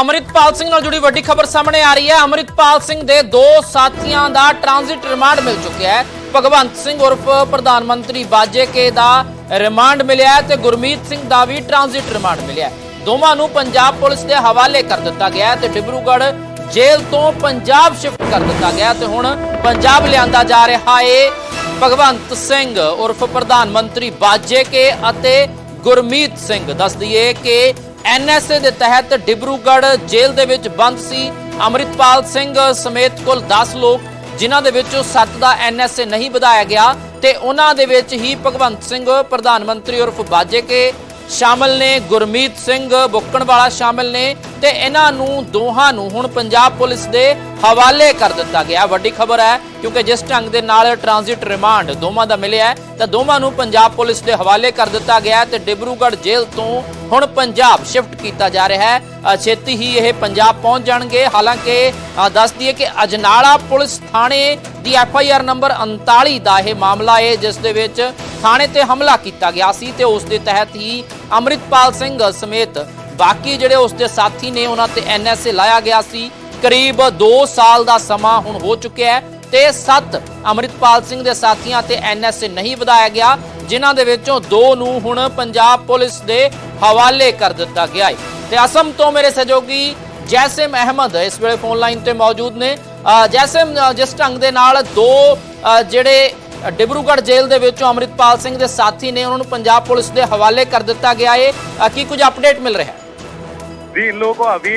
ਅਮਰਿਤਪਾਲ ਸਿੰਘ ਨਾਲ ਜੁੜੀ ਵੱਡੀ ਖਬਰ ਸਾਹਮਣੇ ਆ ਰਹੀ ਹੈ। ਅਮਰਿਤਪਾਲ ਸਿੰਘ ਦੇ ਦੋ ਸਾਥੀਆਂ ਦਾ ਟ੍ਰਾਂਜ਼ਿਟ ਰਿਮਾਂਡ ਮਿਲ ਚੁੱਕਿਆ ਹੈ। ਭਗਵੰਤ ਸਿੰਘ ਉਰਫ ਪ੍ਰਧਾਨ ਮੰਤਰੀ ਬਾਜੇਕੇ ਦਾ ਰਿਮਾਂਡ ਮਿਲਿਆ ਤੇ ਗੁਰਮੀਤ ਸਿੰਘ ਦਾ ਵੀ ਟ੍ਰਾਂਜ਼ਿਟ ਰਿਮਾਂਡ ਮਿਲਿਆ ਦੋਵਾਂ ਨੂੰ ਪੰਜਾਬ ਪੁਲਿਸ ਦੇ ਹਵਾਲੇ ਕਰ ਦਿੱਤਾ ਗਿਆ ਤੇ ਡਿਬਰੂਗੜ੍ਹ ਜੇਲ੍ਹ ਤੋਂ ਪੰਜਾਬ ਸ਼ਿਫਟ ਕਰ ਦਿੱਤਾ ਗਿਆ ਤੇ ਹੁਣ ਪੰਜਾਬ ਲਿਆਂਦਾ ਜਾ ਰਿਹਾ ਏ ਭਗਵੰਤ ਸਿੰਘ ਉਰਫ ਪ੍ਰਧਾਨ ਮੰਤਰੀ ਬਾਜੇਕੇ ਅਤੇ ਗੁਰਮੀਤ ਸਿੰਘ। ਦੱਸ ਦਈਏ ਕਿ ਐਨਐਸਏ ਦੇ ਤਹਿਤ ਡਿਬਰੂਗੜ੍ਹ ਜੇਲ੍ਹ ਦੇ ਵਿੱਚ ਬੰਦ ਸੀ। ਅਮਰਿਤਪਾਲ ਸਿੰਘ ਸਮੇਤ ਕੁੱਲ 10 ਲੋਕ, ਜਿਨ੍ਹਾਂ ਦੇ ਵਿੱਚੋਂ 7 ਦਾ ਐਨਐਸਏ ਨਹੀਂ ਵਧਾਇਆ ਗਿਆ ਤੇ ਉਹਨਾਂ ਦੇ ਵਿੱਚ ਹੀ ਭਗਵੰਤ ਸਿੰਘ, ਪ੍ਰਧਾਨ ਮੰਤਰੀ ਉਰਫ ਬਾਜੇ ਕੇ ਸ਼ਾਮਲ ਨੇ, ਗੁਰਮੀਤ ਸਿੰਘ ਬੁੱਕਣ ਵਾਲਾ ਸ਼ਾਮਲ ਨੇ ਤੇ ਇਹਨਾਂ ਨੂੰ ਦੋਹਾਂ ਨੂੰ ਹੁਣ ਪੰਜਾਬ ਪੁਲਿਸ ਦੇ ਹਵਾਲੇ ਕਰ ਦਿੱਤਾ ਗਿਆ। ਵੱਡੀ ਖਬਰ ਹੈ ਕਿਉਂਕਿ ਜਿਸ ਢੰਗ ਦੇ ਨਾਲ ਟ੍ਰਾਂਜ਼ਿਟ ਰਿਮਾਂਡ ਦੋਵਾਂ ਦਾ ਮਿਲਿਆ ਤਾਂ ਦੋਵਾਂ ਨੂੰ ਪੰਜਾਬ ਪੁਲਿਸ ਦੇ ਹਵਾਲੇ ਕਰ ਦਿੱਤਾ ਗਿਆ ਤੇ ਡਿਬਰੂਗੜ੍ਹ ਜੇਲ੍ਹ ਤੋਂ ਹੁਣ ਪੰਜਾਬ ਸ਼ਿਫਟ ਕੀਤਾ ਜਾ ਰਿਹਾ ਹੈ। ਛੇਤੀ ਹੀ ਇਹ ਪੰਜਾਬ ਪਹੁੰਚ ਜਾਣਗੇ। ਹਾਲਾਂਕਿ ਅ, ਦੱਸ ਦਈਏ ਕਿ ਅਜਨਾਲਾ ਪੁਲਿਸ ਥਾਣੇ ਦੀ ਐਫ ਆਈ ਆਰ ਨੰਬਰ 39 ਦਾ ਇਹ ਮਾਮਲਾ ਹੈ ਜਿਸ ਦੇ ਵਿੱਚ ਥਾਣੇ ਤੇ ਹਮਲਾ ਕੀਤਾ ਗਿਆ ਸੀ ਤੇ ਉਸ ਦੇ ਤਹਿਤ ਹੀ ਅਮਰਿਤਪਾਲ ਸਿੰਘ ਸਮੇਤ ਬਾਕੀ ਜਿਹੜੇ ਉਸ ਦੇ ਸਾਥੀ ਨੇ ਉਹਨਾਂ ਤੇ ਐਨਐਸਏ ਲਾਇਆ ਗਿਆ ਸੀ। ਕਰੀਬ 2 ਸਾਲ ਦਾ ਸਮਾਂ ਹੁਣ ਹੋ ਚੁੱਕਿਆ ਹੈ ਤੇ 7 ਅਮਰਿਤਪਾਲ ਸਿੰਘ ਦੇ ਸਾਥੀਆਂ ਤੇ ਐਨਐਸਏ ਨਹੀਂ ਵਧਾਇਆ ਗਿਆ ਜਿਨ੍ਹਾਂ ਦੇ ਵਿੱਚੋਂ ਦੋ ਨੂੰ ਹੁਣ ਪੰਜਾਬ ਪੁਲਿਸ ਦੇ ਹਵਾਲੇ ਕਰ ਦਿੱਤਾ ਗਿਆ ਹੈ। ਤੇ ਅਸਮ ਤੋਂ ਮੇਰੇ ਸਹਿਯੋਗੀ ਜੈਸਿਮ ਅਹਿਮਦ ਇਸ ਵੇਲੇ ਫੋਨ ਲਾਈਨ ਤੇ ਮੌਜੂਦ ਨੇ। ਅ, ਜੈਸਿਮ ਜਿਸ ਢੰਗ ਦੇ ਨਾਲ ਦੋ ਜਿਹੜੇ ਡਿਬਰੂਗੜ੍ਹ ਜੇਲ੍ਹ ਦੇ ਵਿੱਚੋਂ ਅਮਰਿਤਪਾਲ ਸਿੰਘ ਦੇ ਸਾਥੀ ਨੇ ਉਹਨਾਂ ਨੂੰ ਪੰਜਾਬ ਪੁਲਿਸ ਦੇ ਹਵਾਲੇ ਕਰ ਦਿੱਤਾ ਗਿਆ ਹੈ। ਕੀ ਕੁਝ ਅਪਡੇਟ ਮਿਲ ਰਿਹਾ ਹੈ? जी इन लोगों को अभी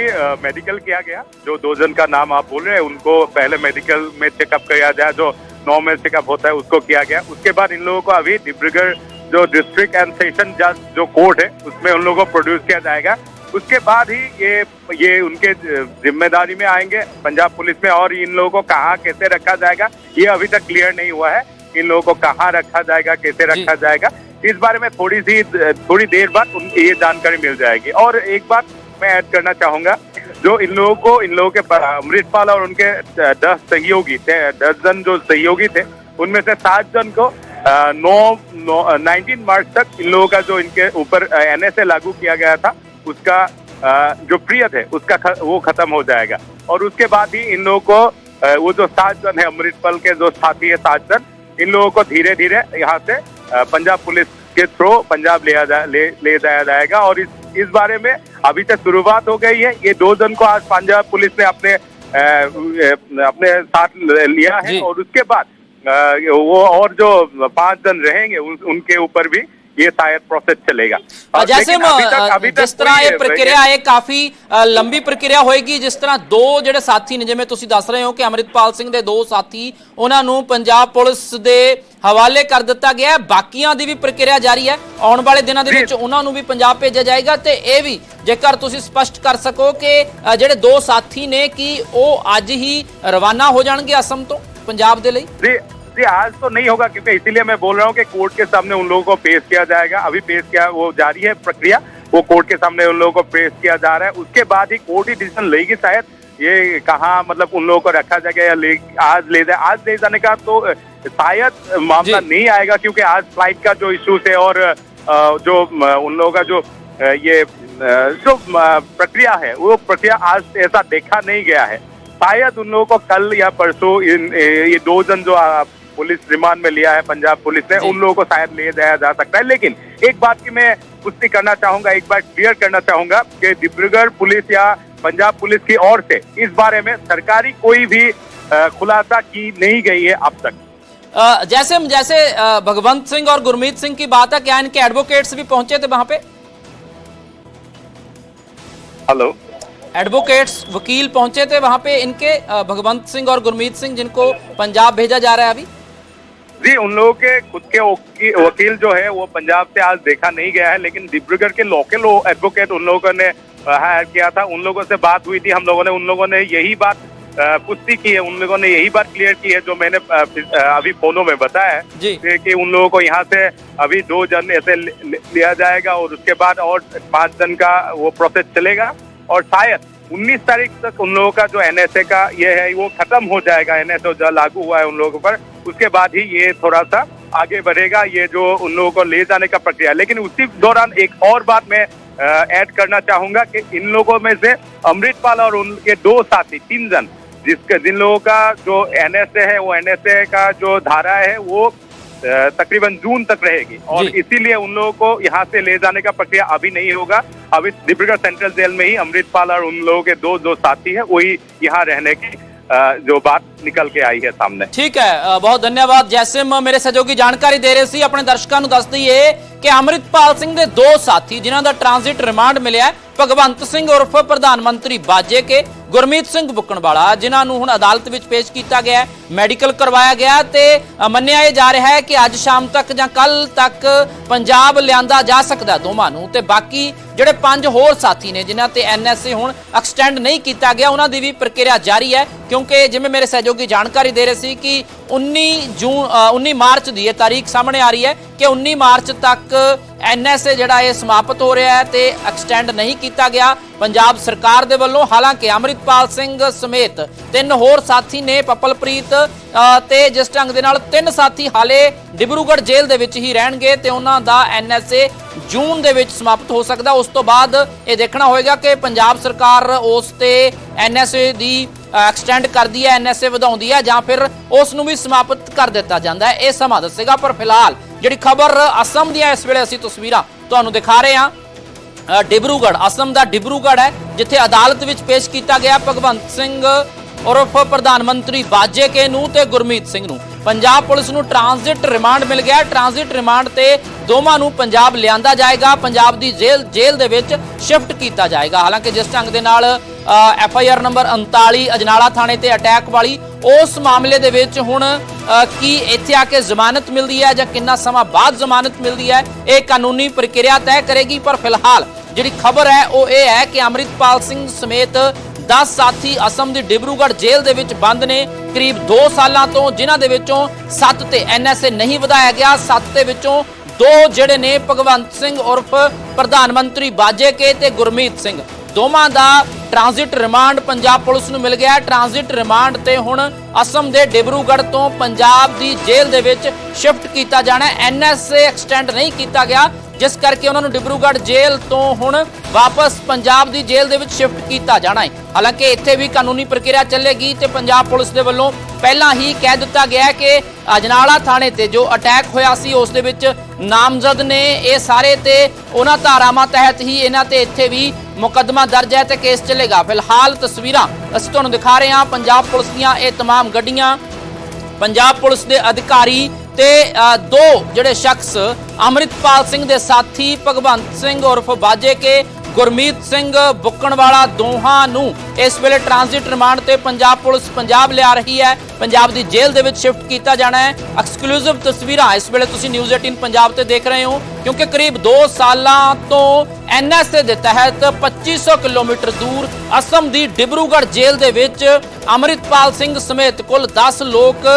मेडिकल किया गया। जो दो जन का नाम आप बोल रहे हैं उनको पहले मेडिकल में चेकअप किया जाए जो नॉर्मल चेकअप होता है उसको किया गया। उसके बाद इन लोगों को अभी डिब्रूगढ़ जो डिस्ट्रिक्ट एंड सेशन जज जो कोर्ट है उसमें उन लोगों को प्रोड्यूस किया जाएगा। उसके बाद ही ये ये उनके ज़िम्मेदारी में आएँगे। पंजाब पुलिस में और इन लोगों को कहाँ कैसे रखा जाएगा ये अभी तक क्लियर नहीं हुआ है। इन लोगों को कहाँ रखा जाएगा कैसे रखा जाएगा इस बारे में थोड़ी सी थोड़ी देर बाद उनकी ये जानकारी मिल जाएगी। और एक बात मैं ऐड करना चाहूँगा जो इन लोगों को इन लोगों के अमृतपाल और उनके दस सहयोगी थे दस जन जो सहयोगी थे उनमें से सात जन को नौ नाइनटीन मार्च तक इन लोगों का जो इनके ऊपर एनएसए लागू किया गया था उसका जो पीरियड है उसका वो खत्म हो जाएगा। और उसके बाद ही इन लोगों को वो जो सात जन है अमृतपाल के जो साथी है सात जन इन लोगों को धीरे धीरे यहाँ से पंजाब पुलिस के थ्रू पंजाब ले, जा, ले ले जाया जाएगा। और इस इस बारे में अभी तक शुरुआत हो गई है। ये दो जन को आज पंजाब पुलिस ने अपने अपने साथ लिया है और उसके बाद वो और जो पाँच जन रहेंगे उनके ऊपर भी ये शायद प्रोसेस चलेगा और ਜੈਸੇ लेकिन अभी तक अभी तक ਜਿਸ ਤਰ੍ਹਾਂ कोई- ਇਹ ਪ੍ਰਕਿਰਿਆ ਹੈ ਕਾਫੀ ਅ, ਲੰਬੀ ਪ੍ਰਕਿਰਿਆ ਹੋਏਗੀ ਜਿਸ ਤਰ੍ਹਾਂ ਦੋ ਜਿਹੜੇ ਸਾਥੀ ਨੇ ਜਿਵੇਂ ਤੁਸੀਂ ਦੱਸ ਰਹੇ ਹੋ ਕਿ ਅਮਰਿਤਪਾਲ ਸਿੰਘ ਦੇ ਦੋ ਸਾਥੀ ਉਹਨਾਂ ਨੂੰ ਪੰਜਾਬ ਪੁਲਿਸ ਦੇ ਹਵਾਲੇ ਕਰ ਦਿੱਤਾ ਗਿਆ ਹੈ ਬਾਕੀਆਂ ਦੀ ਵੀ ਪ੍ਰਕਿਰਿਆ ਜਾਰੀ ਹੈ ਆਉਣ ਵਾਲੇ ਦਿਨਾਂ ਦੇ ਜੀ। ਵਿੱਚ ਉਹਨਾਂ ਨੂੰ ਵੀ ਪੰਜਾਬ ਭੇਜਿਆ ਜਾਏਗਾ ਤੇ ਇਹ ਵੀ ਜੇਕਰ ਤੁਸੀਂ ਸਪਸ਼ਟ ਕਰ ਸਕੋ ਕਿ ਅ, ਜਿਹੜੇ ਦੋ ਸਾਥੀ ਨੇ ਕਿ ਉਹ ਅੱਜ ਹੀ ਰਵਾਨਾ ਹੋ ਜਾਣਗੇ ਅਸਮ ਤੋਂ ਪੰਜਾਬ ਦੇ ਲਈ जी आज तो नहीं होगा क्योंकि इसीलिए मैं बोल रहा हूँ कि कोर्ट के सामने उन लोगों को पेश किया जाएगा। अभी पेश किया वो जारी है प्रक्रिया वो कोर्ट के सामने उन लोगों को पेश किया जा रहा है। उसके बाद ही कोर्ट ही डिसीज़न लेगी शायद ये कहाँ मतलब उन लोगों को रखा जाएगा या ले आज ले जाए आज ले जाने का तो शायद मामला नहीं आएगा क्योंकि आज फ़्लाइट का जो इश्यूज़ है और जो उन लोगों का जो ये जो प्रक्रिया है वो प्रक्रिया आज ऐसा देखा नहीं गया है। शायद उन लोगों को कल या परसों इन ये दो जन जो पुलिस रिमांड में लिया है पंजाब पुलिस ने। उन लोगों को शायद ले जाया जा सकता है लेकिन एक बात की मैं पुष्टि करना चाहूँगा एक बात क्लियर करना चाहूँगा कि डिब्रूगढ़ पुलिस या पंजाब पुलिस की ओर से इस बारे में सरकारी कोई भी खुलासा की नहीं गई है अब तक। जैसे हम जैसे भगवंत सिंह और गुरमीत सिंह की बात है क्या इनके एडवोकेट्स भी पहुँचे थे वहाँ पे? हेलो। एडवोकेट्स वकील पहुँचे थे वहाँ पे इनके भगवंत सिंह और गुरमीत सिंह जिनको पंजाब भेजा जा रहा है अभी? जी उन लोगों के खुद के वकील जो है वो पंजाब से आज देखा नहीं गया है लेकिन डिब्रूगढ़ के लोकल एडवोकेट उन लोगों ने हायर किया था। उन लोगों से बात हुई थी हम लोगों ने उन लोगों ने यही बात पुष्टि की है उन लोगों ने यही बात क्लियर की है जो मैंने अभी फोनों में बताया है। कि उन लोगों को यहाँ से अभी दो जन ऐसे लिया जाएगा और उसके बाद और पाँच जन का वो प्रोसेस चलेगा। और शायद 19 तारीख तक उन लोगों का जो एनएसए का ये है वो खत्म हो जाएगा। एनएसए जो लागू हुआ है उन लोगों पर उसके बाद ही ये थोड़ा सा आगे बढ़ेगा ये जो उन लोगों को ले जाने का प्रक्रिया। लेकिन उसी दौरान एक और बात मैं ऐड करना चाहूँगा कि इन लोगों में से अमृतपाल और उनके दो साथी तीन जन जिसके जिन लोगों का जो एनएसए है वो एनएसए का जो धारा है वो तकरीबन जून तक रहेगी। और इसीलिए उन लोगों को यहाँ से ले जाने का प्रक्रिया अभी नहीं होगा। अभी डिब्रूगढ़ सेंट्रल जेल में ही अमृतपाल और उन लोगों के दो जो साथी है वही यहाँ रहने की जो बात ਨਿਕਲ ਕੇ ਆਈ ਹੈ ਸਾਹਮਣੇ ਠੀਕ ਹੈ ਅ, ਬਹੁਤ ਧੰਨਵਾਦ ਜੈਸਿਮ ਮੇਰੇ ਸਹਿਯੋਗੀ ਜਾਣਕਾਰੀ ਦੇ ਰਹੇ ਸੀ ਆਪਣੇ ਦਰਸ਼ਕਾਂ ਨੂੰ ਦੱਸ ਦਈਏ ਕਿ ਅੰਮ੍ਰਿਤਪਾਲ ਸਿੰਘ ਦੇ ਦੋ ਸਾਥੀ ਜਿਨ੍ਹਾਂ ਦਾ ਟ੍ਰਾਂਜ਼ਿਟ ਰਿਮਾਂਡ ਮਿਲਿਆ ਹੈ, ਭਗਵੰਤ ਸਿੰਘ ਉਰਫ ਪ੍ਰਧਾਨ ਮੰਤਰੀ ਬਾਜੇ ਕੇ ਗੁਰਮੀਤ ਸਿੰਘ ਬੁੱਕਣਵਾਲਾ ਜਿਨ੍ਹਾਂ ਨੂੰ ਹੁਣ ਅਦਾਲਤ ਵਿੱਚ ਪੇਸ਼ ਕੀਤਾ ਗਿਆ ਮੈਡੀਕਲ ਕਰਵਾਇਆ ਗਿਆ ਤੇ ਮੰਨਿਆ ਇਹ ਜਾ ਰਿਹਾ ਹੈ ਕਿ ਅੱਜ ਸ਼ਾਮ ਤੱਕ ਜਾਂ ਕੱਲ ਤੱਕ ਪੰਜਾਬ ਲਿਆਂਦਾ ਜਾ ਸਕਦਾ ਦੋਵਾਂ ਨੂੰ ਤੇ ਬਾਕੀ ਜਿਹੜੇ ਪੰਜ ਹੋਰ ਸਾਥੀ ਨੇ ਜਿਨ੍ਹਾਂ ਤੇ ਐਨਐਸਏ ਹੁਣ ਐਕਸਟੈਂਡ ਨਹੀਂ ਕੀਤਾ ਗਿਆ ਉਹਨਾਂ ਦੀ ਵੀ ਪ੍ਰਕਿਰਿਆ ਜਾਰੀ ਹੈ ਕਿਉਂਕਿ ਜਿਵੇਂ ਮੇਰੇ ਸਹਿਯੋਗੀ ਜਾਣਕਾਰੀ ਦੇ ਰਹੇ ਸੀ ਕਿ 19 ਜੂਨ ਅ, 19 ਮਾਰਚ ਦੀ ਇਹ ਤਾਰੀਖ ਸਾਹਮਣੇ ਆ ਰਹੀ ਹੈ ਕਿ 19 ਮਾਰਚ ਤੱਕ ਐਨਐਸਏ ਜਿਹੜਾ ਇਹ ਸਮਾਪਤ ਹੋ ਰਿਹਾ ਹੈ ਤੇ ਐਕਸਟੈਂਡ ਨਹੀਂ ਕੀਤਾ ਗਿਆ। ਪੰਜਾਬ ਸਰਕਾਰ ਦੇ ਵੱਲੋਂ ਹਾਲਾਂਕਿ ਅੰਮ੍ਰਿਤਪਾਲ ਸਿੰਘ ਸਮੇਤ ਤਿੰਨ ਹੋਰ ਸਾਥੀ ਨੇ ਪਪਲਪ੍ਰੀਤ ਅ, ਤੇ ਜਿਸ ਢੰਗ ਦੇ ਨਾਲ ਤਿੰਨ ਸਾਥੀ ਹਾਲੇ ਡਿਬਰੂਗੜ੍ਹ ਜੇਲ੍ਹ ਦੇ ਵਿੱਚ ਹੀ ਰਹਿਣਗੇ ਤੇ ਉਹਨਾਂ ਦਾ ਐਨਐਸਏ ਜੂਨ ਦੇ ਵਿੱਚ ਸਮਾਪਤ ਹੋ ਸਕਦਾ। ਉਸ ਤੋਂ ਬਾਅਦ ਇਹ ਦੇਖਣਾ ਹੋਏਗਾ ਕਿ ਪੰਜਾਬ ਸਰਕਾਰ ਉਸ ਤੇ ਐਨਐਸਏ ਦੀ ਐਕਸਟੈਂਡ ਕਰਦੀ ਹੈ ਐਨਐਸਏ ਵਧਾਉਂਦੀ ਹੈ ਜਾਂ ਫਿਰ ਉਸ ਨੂੰ ਵੀ ਸਮਾਪਤ ਕਰ ਦਿੱਤਾ ਜਾਂਦਾ ਹੈ। ਇਹ ਸਮਾਂ ਦੱਸੇਗਾ ਪਰ ਫਿਲਹਾਲ ਜਿਹੜੀ ਖਬਰ ਅਸਮ ਦੀਆਂ ਇਸ ਵੇਲੇ ਅਸੀਂ ਤਸਵੀਰਾਂ ਤੁਹਾਨੂੰ ਦਿਖਾ ਰਹੇ ਹਾਂ। ਡਿਬਰੂਗੜ ਅਸਮ ਦਾ ਡਿਬਰੂਗੜ ਹੈ, ਜਿੱਥੇ ਅਦਾਲਤ ਵਿੱਚ ਪੇਸ਼ ਕੀਤਾ ਗਿਆ ਭਗਵੰਤ ਸਿੰਘ ਉਰਫ ਪ੍ਰਧਾਨ ਮੰਤਰੀ ਬਾਜੇ ਕੇ ਨੂੰ ਤੇ ਗੁਰਮੀਤ ਸਿੰਘ ਨੂੰ। ਪੰਜਾਬ ਪੁਲਿਸ ਨੂੰ ਟ੍ਰਾਂਜ਼ਿਟ ਰਿਮਾਂਡ ਮਿਲ ਗਿਆ। ਟ੍ਰਾਂਜ਼ਿਟ ਰਿਮਾਂਡ ਤੇ ਦੋਵਾਂ ਨੂੰ ਪੰਜਾਬ ਲਿਆਂਦਾ ਜਾਏਗਾ। ਪੰਜਾਬ ਦੀ ਜੇਲ੍ਹ ਜੇਲ੍ਹ ਦੇ ਵਿੱਚ ਸ਼ਿਫਟ ਕੀਤਾ ਜਾਏਗਾ। ਹਾਲਾਂਕਿ ਜਿਸ ਢੰਗ ਦੇ ਨਾਲ F I R number 39 Ajnala ਥਾਣੇ ਤੇ ਅਟੈਕ ਵਾਲੀ। ਉਸ ਮਾਮਲੇ ਦੇ ਵਿੱਚ ਹੁਣ ਕੀ ਇੱਥੇ ਆ ਕੇ ਜ਼ਮਾਨਤ ਮਿਲਦੀ ਹੈ ਜਾਂ ਕਿੰਨਾ ਸਮਾਂ ਬਾਅਦ ਜ਼ਮਾਨਤ ਮਿਲਦੀ ਹੈ, ਇਹ ਕਾਨੂੰਨੀ ਪ੍ਰਕਿਰਿਆ ਤੈਅ ਕਰੇਗੀ। ਪਰ ਫਿਲਹਾਲ ਜਿਹੜੀ ਖਬਰ ਹੈ, ਉਹ ਇਹ ਹੈ ਕਿ ਅੰਮ੍ਰਿਤਪਾਲ ਸਿੰਘ ਸਮੇਤ 10 ਸਾਥੀ ਅਸਮ ਦੀ ਡਿਬਰੂਗੜ੍ਹ ਜੇਲ੍ਹ ਦੇ ਵਿੱਚ ਬੰਦ ਨੇ। ਕਰੀਬ 2 ਸਾਲਾਂ ਤੋਂ ਜਿਨ੍ਹਾਂ ਦੇ ਵਿੱਚੋਂ 7 ਤੇ ਐਨਐਸਏ ਨਹੀਂ ਵਧਾਇਆ ਗਿਆ। 7 ਦੇ ਵਿੱਚੋਂ ਦੋ ਜਿਹੜੇ ਨੇ ਭਗਵੰਤ ਸਿੰਘ ਉਰਫ ਪ੍ਰਧਾਨ ਮੰਤਰੀ ਬਾਜੇ ਕੇ ਤੇ ਗੁਰਮੀਤ ਸਿੰਘ। ਦੋਵਾਂ ਦਾ ਟ੍ਰਾਂਜ਼ਿਟ ਰਿਮਾਂਡ ਪੰਜਾਬ ਪੁਲਿਸ ਨੂੰ ਮਿਲ ਗਿਆ। ਹੈ ਟ੍ਰਾਂਜ਼ਿਟ ਰਿਮਾਂਡ ਤੇ ਹੁਣ ਅਸਮ ਦੇ ਡਿਬਰੂਗੜ੍ਹ ਤੋਂ ਪੰਜਾਬ ਦੀ ਜੇਲ੍ਹ ਦੇ ਵਿੱਚ ਸ਼ਿਫਟ ਕੀਤਾ ਜਾਣਾ। ਹੈ ਐਨਐਸਏ ਐਕਸਟੈਂਡ ਨਹੀਂ ਕੀਤਾ ਗਿਆ। ਜਿਸ ਕਰਕੇ ਉਹਨਾਂ ਨੂੰ ਡਿਬਰੂਗੜ੍ਹ ਜੇਲ੍ਹ ਤੋਂ ਹੁਣ ਵਾਪਸ ਪੰਜਾਬ ਦੀ ਜੇਲ੍ਹ ਦੇ ਵਿੱਚ ਸ਼ਿਫਟ ਕੀਤਾ ਜਾਣਾ ਹੈ ਹਾਲਾਂਕਿ ਇੱਥੇ ਵੀ ਕਾਨੂੰਨੀ ਪ੍ਰਕਿਰਿਆ ਚੱਲੇਗੀ ਤੇ ਪੰਜਾਬ ਪੁਲਿਸ ਦੇ ਵੱਲੋਂ ਪਹਿਲਾਂ ਹੀ ਕਹਿ ਦਿੱਤਾ ਗਿਆ ਹੈ ਕਿ ਅਜਨਾਲਾ ਥਾਣੇ ਤੇ ਜੋ ਅਟੈਕ ਹੋਇਆ ਸੀ ਉਸ ਦੇ ਵਿੱਚ ਨਾਮਜ਼ਦ ਨੇ ਇਹ ਸਾਰੇ ਤੇ ਉਹਨਾਂ ਧਾਰਾਵਾਂ ਤਹਿਤ ਹੀ ਇਹਨਾਂ ਤੇ ਇੱਥੇ ਵੀ ਮੁਕੱਦਮਾ ਦਰਜ ਹੈ ਤੇ ਕੇਸ ਚੱਲੇਗਾ ਫਿਲਹਾਲ ਤਸਵੀਰਾਂ ਅਸੀਂ ਤੁਹਾਨੂੰ ਦਿਖਾ ਰਹੇ ਹਾਂ ਪੰਜਾਬ ਪੁਲਿਸ ਦੀਆਂ ਇਹ तमाम ਗੱਡੀਆਂ ਪੰਜਾਬ ਪੁਲਿਸ ਦੇ ਅਧਿਕਾਰੀ ਤੇ ਦੋ ਜਿਹੜੇ ਸ਼ਖਸ ਅੰਮ੍ਰਿਤਪਾਲ ਸਿੰਘ ਦੇ ਸਾਥੀ ਭਗਵੰਤ ਸਿੰਘ ਉਰਫ ਬਾਜੇ ਕੇ, ਗੁਰਮੀਤ ਸਿੰਘ ਬੁੱਕਣਵਾਲਾ ਦੋਹਾਂ ਨੂੰ ਇਸ ਵੇਲੇ ਟ੍ਰਾਂਜ਼ਿਟ ਰਿਮਾਂਡ ਤੇ ਪੰਜਾਬ ਪੁਲਿਸ ਪੰਜਾਬ ਲਿਆ ਰਹੀ ਹੈ। ਪੰਜਾਬ ਦੀ ਜੇਲ੍ਹ ਦੇ ਵਿੱਚ ਸ਼ਿਫਟ ਕੀਤਾ ਜਾਣਾ ਹੈ। ਐਕਸਕਲੂਸਿਵ ਤਸਵੀਰਾਂ ਇਸ ਵੇਲੇ ਤੁਸੀਂ ਨਿਊਜ਼ 18 ਪੰਜਾਬ ਤੇ ਦੇਖ ਰਹੇ ਹੋ, ਕਿਉਂਕਿ ਕਰੀਬ 2 ਸਾਲਾਂ ਤੋਂ ਐਨਐਸਏ ਦੇ ਤਹਿਤ 2500 ਕਿਲੋਮੀਟਰ ਦੂਰ ਅਸਮ ਦੀ ਡਿਬਰੂਗੜ੍ਹ ਜੇਲ੍ਹ ਦੇ ਵਿੱਚ ਅੰਮ੍ਰਿਤਪਾਲ ਸਿੰਘ ਸਮੇਤ ਕੁੱਲ 10 ਲੋਕ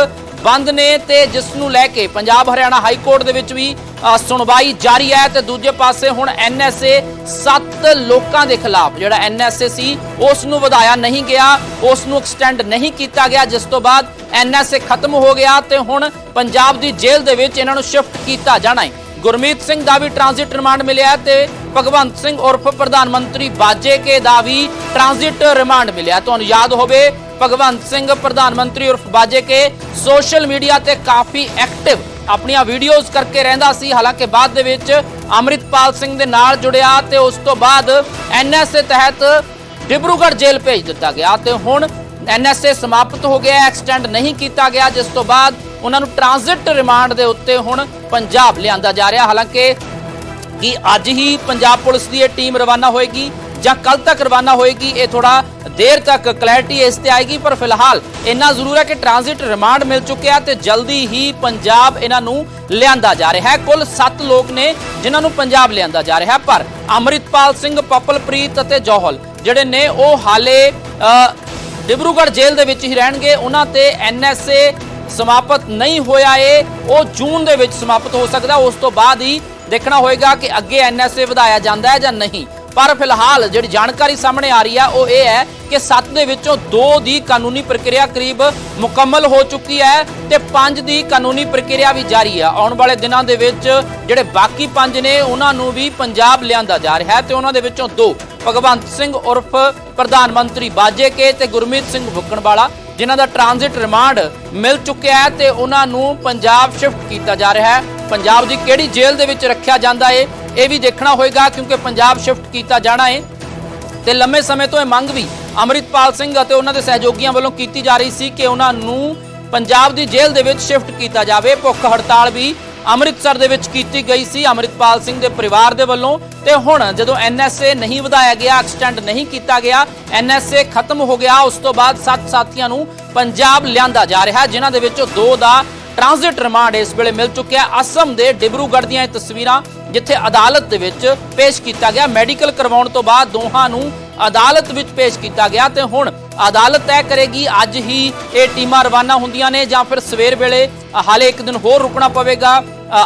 ਬੰਦ ਨੇ ਤੇ ਜਿਸ ਨੂੰ ਲੈ ਕੇ ਪੰਜਾਬ ਹਰਿਆਣਾ ਹਾਈ ਕੋਰਟ ਦੇ ਵਿੱਚ ਵੀ ਸੁਣਵਾਈ ਜਾਰੀ ਹੈ ਤੇ ਦੂਜੇ ਪਾਸੇ ਹੁਣ ਐਨਐਸਏ 7 ਲੋਕਾਂ ਦੇ ਖਿਲਾਫ ਜਿਹੜਾ ਐਨਐਸਏ ਸੀ, ਉਸ ਨੂੰ ਵਧਾਇਆ ਨਹੀਂ ਗਿਆ, ਉਸ ਨੂੰ ਐਕਸਟੈਂਡ ਨਹੀਂ ਕੀਤਾ ਗਿਆ, ਜਿਸ ਤੋਂ ਬਾਅਦ ਐਨਐਸਏ ਖਤਮ ਹੋ ਗਿਆ ਤੇ ਹੁਣ ਪੰਜਾਬ ਦੀ ਜੇਲ੍ਹ ਦੇ ਵਿੱਚ ਇਹਨਾਂ ਨੂੰ ਸ਼ਿਫਟ ਕੀਤਾ ਜਾਣਾ ਹੈ। ਗੁਰਮੀਤ ਸਿੰਘ ਦਾ ਵੀ ਟ੍ਰਾਂਜ਼ਿਟ ਰਿਮਾਂਡ ਮਿਲਿਆ ਹੈ ਤੇ ਭਗਵੰਤ ਸਿੰਘ ਉਰਫ ਪ੍ਰਧਾਨ ਮੰਤਰੀ ਬਾਜੇ ਕੇ ਦਾ ਵੀ ਟ੍ਰਾਂਜ਼ਿਟ ਰਿਮਾਂਡ ਮਿਲਿਆ ਤੁਹਾਨੂੰ ਯਾਦ ਹੋਵੇ, ਭਗਵੰਤ ਸਿੰਘ ਪ੍ਰਧਾਨ ਮੰਤਰੀ ਉਰਫ ਬਾਜੇ ਕੇ ਸੋਸ਼ਲ ਮੀਡੀਆ ਤੇ ਕਾਫੀ ਐਕਟਿਵ ਆਪਣੀਆਂ ਵੀਡੀਓਜ਼ ਕਰਕੇ ਰਹਿੰਦਾ ਸੀ। ਹਾਲਾਂਕਿ ਬਾਅਦ ਦੇ ਵਿੱਚ ਅੰਮ੍ਰਿਤਪਾਲ ਸਿੰਘ ਦੇ ਨਾਲ ਜੁੜਿਆ ਤੇ ਉਸ ਤੋਂ ਬਾਅਦ ਐਨਐਸਏ ਤਹਿਤ ਡਿਬਰੂਗੜ੍ਹ ਜੇਲ੍ਹ ਭੇਜ ਦਿੱਤਾ ਗਿਆ ਤੇ ਹੁਣ ਐਨਐਸਏ ਸਮਾਪਤ ਹੋ ਗਿਆ ਐਕਸਟੈਂਡ ਨਹੀਂ ਕੀਤਾ ਗਿਆ, ਜਿਸ ਤੋਂ ਬਾਅਦ ਉਹਨਾਂ ਨੂੰ ਟ੍ਰਾਂਜ਼ਿਟ ਰਿਮਾਂਡ ਦੇ ਉੱਤੇ ਹੁਣ ਪੰਜਾਬ ਲਿਆਂਦਾ ਜਾ ਰਿਹਾ। ਹਾਲਾਂਕਿ ਕਿ ਅੱਜ ਹੀ ਪੰਜਾਬ ਪੁਲਿਸ ਦੀ ਇਹ ਟੀਮ ਰਵਾਨਾ ਹੋਏਗੀ ਜਾਂ ਕੱਲ ਤੱਕ ਰਵਾਨਾ ਹੋਏਗੀ, ਇਹ ਥੋੜਾ ਦੇਰ ਤੱਕ ਕਲੈਰਿਟੀ ਇਸ ਤੇ ਆਏਗੀ, ਪਰ ਫਿਲਹਾਲ ਇੰਨਾ ਜ਼ਰੂਰ ਹੈ ਕਿ ਟ੍ਰਾਂਜ਼ਿਟ ਰਿਮਾਂਡ ਮਿਲ ਚੁੱਕਿਆ ਤੇ ਜਲਦੀ ਹੀ ਪੰਜਾਬ ਇਹਨਾਂ ਨੂੰ ਲਿਆਂਦਾ ਜਾ ਰਿਹਾ ਹੈ। ਕੁੱਲ 7 ਲੋਕ ਨੇ ਜਿਨ੍ਹਾਂ ਨੂੰ ਪੰਜਾਬ ਲਿਆਂਦਾ ਜਾ ਰਿਹਾ, ਪਰ ਅੰਮ੍ਰਿਤਪਾਲ ਸਿੰਘ, ਪਪਲਪ੍ਰੀਤ ਅਤੇ ਜੋਹਲ ਜਿਹੜੇ ਨੇ ਉਹ ਹਾਲੇ ਡਿਬਰੂਗੜ੍ਹ ਜੇਲ੍ਹ ਦੇ ਵਿੱਚ ਹੀ ਰਹਿਣਗੇ। ਉਹਨਾਂ ਤੇ ਐਨਐਸਏ ਸਮਾਪਤ ਨਹੀਂ ਹੋਇਆ ਏ, ਉਹ ਜੂਨ ਦੇ ਵਿੱਚ ਸਮਾਪਤ ਹੋ ਸਕਦਾ, ਉਸ ਤੋਂ ਬਾਅਦ ਹੀ ਦੇਖਣਾ ਹੋਏਗਾ ਕਿ ਅੱਗੇ ਐਨਐਸਏ ਵਧਾਇਆ ਜਾਂਦਾ ਹੈ ਜਾਂ ਨਹੀਂ। ਪਰ ਫਿਲਹਾਲ ਜਿਹੜੀ ਜਾਣਕਾਰੀ ਸਾਹਮਣੇ ਆ ਰਹੀ ਹੈ ਉਹ ਇਹ ਹੈ ਕਿ 7 ਦੇ ਵਿੱਚੋਂ 2 ਦੀ ਕਾਨੂੰਨੀ ਪ੍ਰਕਿਰਿਆ ਕਰੀਬ ਮੁਕੰਮਲ ਹੋ ਚੁੱਕੀ ਹੈ ਤੇ 5 ਦੀ ਕਾਨੂੰਨੀ ਪ੍ਰਕਿਰਿਆ ਵੀ ਜਾਰੀ ਹੈ ਆਉਣ ਵਾਲੇ ਦਿਨਾਂ ਦੇ ਵਿੱਚ ਜਿਹੜੇ ਬਾਕੀ 5 ਨੇ, ਉਹਨਾਂ ਨੂੰ ਵੀ ਪੰਜਾਬ ਲਿਆਂਦਾ ਜਾ ਰਿਹਾ ਹੈ ਤੇ ਉਹਨਾਂ ਦੇ ਵਿੱਚੋਂ 2 ਭਗਵੰਤ ਸਿੰਘ ਉਰਫ ਪ੍ਰਧਾਨ ਮੰਤਰੀ ਬਾਜੇ ਕੇ ਤੇ ਗੁਰਮੀਤ ਸਿੰਘ ਭੁੱਕਣਵਾਲਾ। ਜਿਨ੍ਹਾਂ ਦਾ ਟ੍ਰਾਂਜ਼ਿਟ ਰਿਮਾਂਡ ਮਿਲ ਚੁੱਕਿਆ ਹੈ ਤੇ ਉਹਨਾਂ ਨੂੰ ਪੰਜਾਬ ਸ਼ਿਫਟ ਕੀਤਾ ਜਾ ਰਿਹਾ ਹੈ। ਪੰਜਾਬ ਦੀ ਕਿਹੜੀ ਜੇਲ੍ਹ ਦੇ ਵਿੱਚ ਰੱਖਿਆ ਜਾਂਦਾ ਏ, ਇਹ ਵੀ ਦੇਖਣਾ ਹੋਏਗਾ ਕਿਉਂਕਿ ਪੰਜਾਬ ਸ਼ਿਫਟ ਕੀਤਾ ਜਾਣਾ ਏ। ਤੇ ਲੰਮੇ ਸਮੇਂ ਤੋਂ ਇਹ ਮੰਗ ਵੀ ਅਮਰਿਤਪਾਲ ਸਿੰਘ ਅਤੇ ਉਹਨਾਂ ਦੇ ਸਹਿਯੋਗੀਆਂ ਵੱਲੋਂ ਕੀਤੀ ਜਾ ਰਹੀ ਸੀ ਕਿ ਉਹਨਾਂ ਨੂੰ ਪੰਜਾਬ ਦੀ ਜੇਲ੍ਹ ਦੇ ਵਿੱਚ ਸ਼ਿਫਟ ਕੀਤਾ ਜਾਵੇ। ਭੁੱਖ ਹੜਤਾਲ ਵੀ ਅੰਮ੍ਰਿਤਸਰ ਦੇ ਵਿੱਚ ਕੀਤੀ ਗਈ ਸੀ। ਅੰਮ੍ਰਿਤਪਾਲ ਸਿੰਘ ਦੇ ਪਰਿਵਾਰ ਦੇ ਵੱਲੋਂ ਤੇ ਹੁਣ ਜਦੋਂ ਐਨਐਸਏ ਨਹੀਂ ਵਧਾਇਆ ਗਿਆ ਐਕਸਟੈਂਡ ਨਹੀਂ ਕੀਤਾ ਗਿਆ ਐਨਐਸਏ ਖਤਮ ਹੋ ਗਿਆ ਉਸ ਤੋਂ ਬਾਅਦ ਸੱਤ ਸਾਥੀਆਂ ਨੂੰ ਪੰਜਾਬ ਲਿਆਂਦਾ ਜਾ ਰਿਹਾ। ਹੈ, ਜਿਨ੍ਹਾਂ ਦੇ ਵਿੱਚੋਂ ਦੋ ਦਾ ਟ੍ਰਾਂਜ਼ਿਟ ਰਿਮਾਂਡ ਇਸ ਵੇਲੇ ਮਿਲ ਚੁੱਕਿਆ ਅਸਮ ਦੇ ਡਿਬਰੂਗੜ੍ਹ ਦੀਆਂ ਇਹ ਤਸਵੀਰਾਂ ਜਿੱਥੇ ਅਦਾਲਤ ਦੇ ਵਿੱਚ ਪੇਸ਼ ਕੀਤਾ ਗਿਆ। ਮੈਡੀਕਲ ਕਰਵਾਉਣ ਤੋਂ ਬਾਅਦ ਦੋਹਾਂ ਨੂੰ ਅਦਾਲਤ ਵਿੱਚ ਪੇਸ਼ ਕੀਤਾ ਗਿਆ ਤੇ ਹੁਣ ਅਦਾਲਤ ਤੈਅ ਕਰੇਗੀ, ਅੱਜ ਹੀ ਇਹ ਟੀਮਾਂ ਰਵਾਨਾ ਹੁੰਦੀਆਂ ਨੇ ਜਾਂ ਫਿਰ ਸਵੇਰ ਵੇਲੇ ਹਾਲੇ ਇੱਕ ਦਿਨ ਹੋਰ ਰੁਕਣਾ ਪਵੇਗਾ।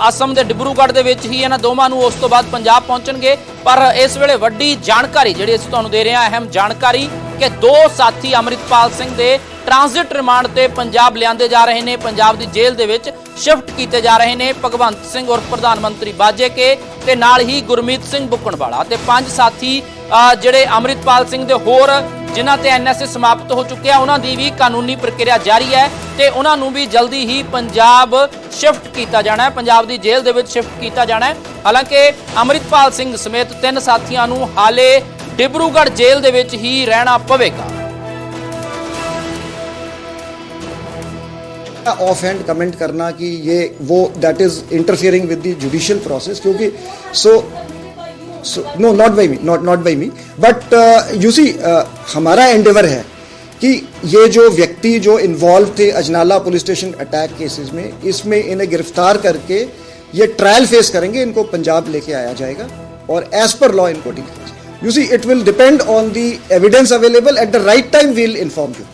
ਅਸਮ ਦੇ ਡਿਬਰੂਗੜ੍ਹ ਦੇ ਵਿੱਚ ਹੀ ਇਹਨਾਂ ਦੋਵਾਂ ਨੂੰ ਉਸ ਤੋਂ ਬਾਅਦ ਪੰਜਾਬ ਪਹੁੰਚਣਗੇ। ਪਰ ਇਸ ਵੇਲੇ ਵੱਡੀ ਜਾਣਕਾਰੀ ਜਿਹੜੀ ਅਸੀਂ ਤੁਹਾਨੂੰ ਦੇ ਰਹੇ ਹਾਂ, ਅਹਿਮ ਜਾਣਕਾਰੀ ਕਿ ਦੋ ਸਾਥੀ ਅਮਰਿਤਪਾਲ ਸਿੰਘ ਦੇ ਟ੍ਰਾਂਜ਼ਿਟ ਰਿਮਾਂਡ ਤੇ ਪੰਜਾਬ ਲਿਆਂਦੇ ਜਾ ਰਹੇ ਨੇ। ਪੰਜਾਬ ਦੀ ਜੇਲ੍ਹ ਦੇ ਵਿੱਚ ਸ਼ਿਫਟ ਕੀਤੇ ਜਾ ਰਹੇ ਨੇ ਭਗਵੰਤ ਸਿੰਘ ਔਰ ਪ੍ਰਧਾਨ ਮੰਤਰੀ ਬਾਜੇ ਕੇ ਤੇ ਨਾਲ ਹੀ ਗੁਰਮੀਤ ਸਿੰਘ ਬੁੱਕਣਵਾਲਾ ਤੇ ਪੰਜ ਸਾਥੀ ਜਿਹੜੇ ਅਮਰਿਤਪਾਲ ਸਿੰਘ ਦੇ ਹੋਰ ਜਿਨ੍ਹਾਂ ਤੇ ਐਨਐਸਏ ਸਮਾਪਤ ਹੋ ਚੁੱਕਿਆ ਉਹਨਾਂ ਦੀ ਵੀ ਕਾਨੂੰਨੀ ਪ੍ਰਕਿਰਿਆ ਜਾਰੀ ਹੈ ਤੇ ਉਹਨਾਂ ਨੂੰ ਵੀ ਜਲਦੀ ਹੀ ਪੰਜਾਬ ਸ਼ਿਫਟ ਕੀਤਾ ਜਾਣਾ ਹੈ ਪੰਜਾਬ ਦੀ ਜੇਲ੍ਹ ਦੇ ਵਿੱਚ ਸ਼ਿਫਟ ਕੀਤਾ ਜਾਣਾ ਹੈ ਹਾਲਾਂਕਿ ਅਮਰਿਤਪਾਲ ਸਿੰਘ ਸਮੇਤ ਤਿੰਨ ਸਾਥੀਆਂ ਨੂੰ ਹਾਲੇ ਡਿਬਰੂਗੜ੍ਹ ਜੇਲ੍ਹ ਦੇ ਵਿੱਚ ਹੀ ਰਹਿਣਾ ਪਵੇਗਾ ऑफ हैंड कमेंट करना कि ये वो that is interfering with the judicial process क्योंकि सो सो no not by me not not by me but you see हमारा एंडेवर है कि ये जो व्यक्ति जो इन्वॉल्व थे Ajnala police station attack cases में, इसमें इन्हें गिरफ़्तार करके ये ट्रायल फेस करेंगे, इनको पंजाब लेके आया जाएगा और एज पर लॉ इनको डील किया जाएगा। You see it will depend on the evidence available at the right time will inform you